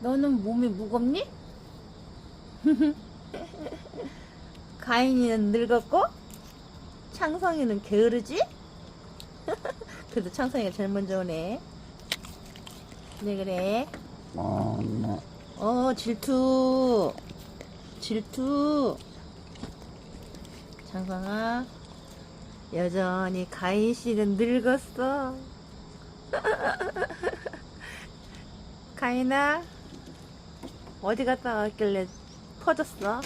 너는 몸이 무겁니? 가인이는 늙었고 창성이는 게으르지? 그래도 창성이가 제일 먼저 오네. 그래 그래. 어, 네. 어 질투 질투. 창성아 여전히 가인 씨는 늙었어. 가인아 어디 갔다 왔길래 퍼졌어?